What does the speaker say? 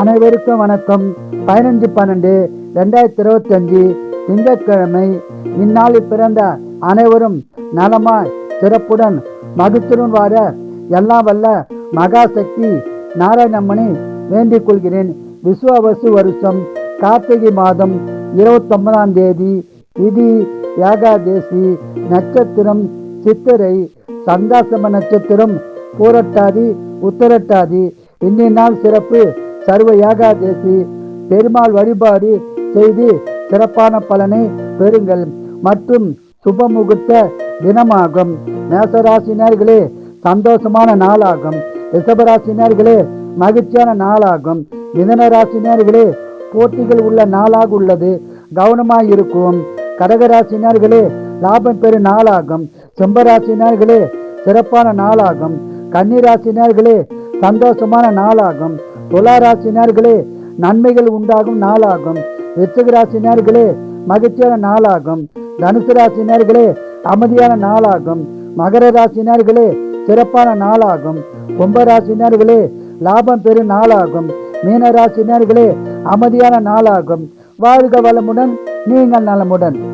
அனைவருக்கும் வணக்கம். பதினஞ்சு பன்னெண்டு ரெண்டாயிரத்தி இருபத்தஞ்சு திங்கட்கிழமை. இந்நாளில் பிறந்த அனைவரும் நலமாய் சிறப்புடன் மகிழ்ச்சியுடன் வாழ எல்லாம் வல்ல மகாசக்தி நாராயணம்மனை வேண்டிக் கொள்கிறேன். விஸ்வாவசு வருஷம் கார்த்திகை மாதம் இருபத்தொன்பதாம் தேதி. இது ஏகாதேசி நட்சத்திரம் சித்திரை சந்தாசம நட்சத்திரம் பூரட்டாதி உத்தரட்டாதி. இன்றைய நாள் சிறப்பு சர்வ ஏகாதேசி பெருமாள் வழிபாடு செய்து சிறப்பான பலனை பெறுங்கள். மற்றும் சுப முகூர்த்த தினமாகும். மேசராசினியர்களே சந்தோஷமான நாளாகும். ரிஷபராசினியர்களே மகிழ்ச்சியான நாளாகும். மிதனராசினியர்களே போட்டிகள் உள்ள நாளாக உள்ளது. கவனமாக இருக்கும். கடகராசினியர்களே லாபம் பெறும் நாளாகும். சிம்பராசினியர்களே சிறப்பான நாளாகும். கன்னிராசினியர்களே சந்தோஷமான நாளாகும். துளாராசினியர்களே நன்மைகள் உண்டாகும் நாளாகும். விருச்சிக ராசினியர்களே மகிழ்ச்சியான நாளாகும். தனுசு ராசினியர்களே அமைதியான நாளாகும். மகர ராசினியர்களே சிறப்பான நாளாகும். கும்பராசினியர்களே லாபம் பெறும் நாளாகும். மீனராசினியர்களே அமைதியான நாளாகும். வாழ்க வளமுடன் நீங்கள் நலமுடன்.